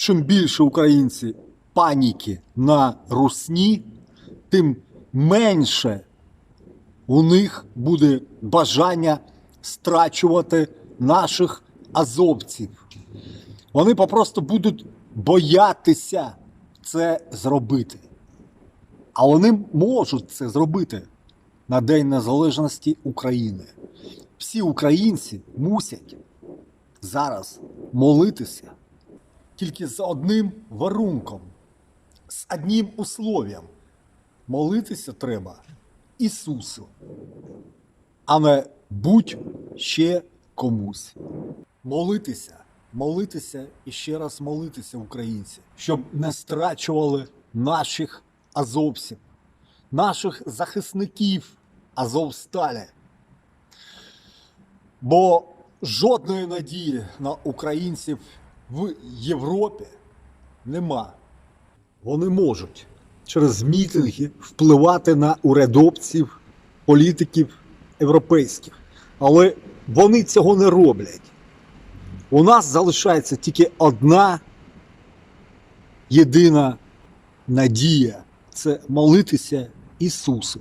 чим більше українці паніки на русні, тим менше у них буде бажання страчувати наших азовців. Вони попросту будуть боятися це зробити. А вони можуть це зробити на День Незалежності України. Всі українці мусять зараз молитися тільки з одним варунком, з одним условієм. Молитися треба Ісусу, а не будь-ще комусь. Молитися, молитися і ще раз молитися, українці, щоб не страчували наших азовців, наших захисників Азовсталі. Бо жодної надії на українців в Європі нема. Вони можуть через мітинги впливати на урядовців, політиків європейських. Але вони цього не роблять. У нас залишається тільки одна єдина надія це молитися Ісусу.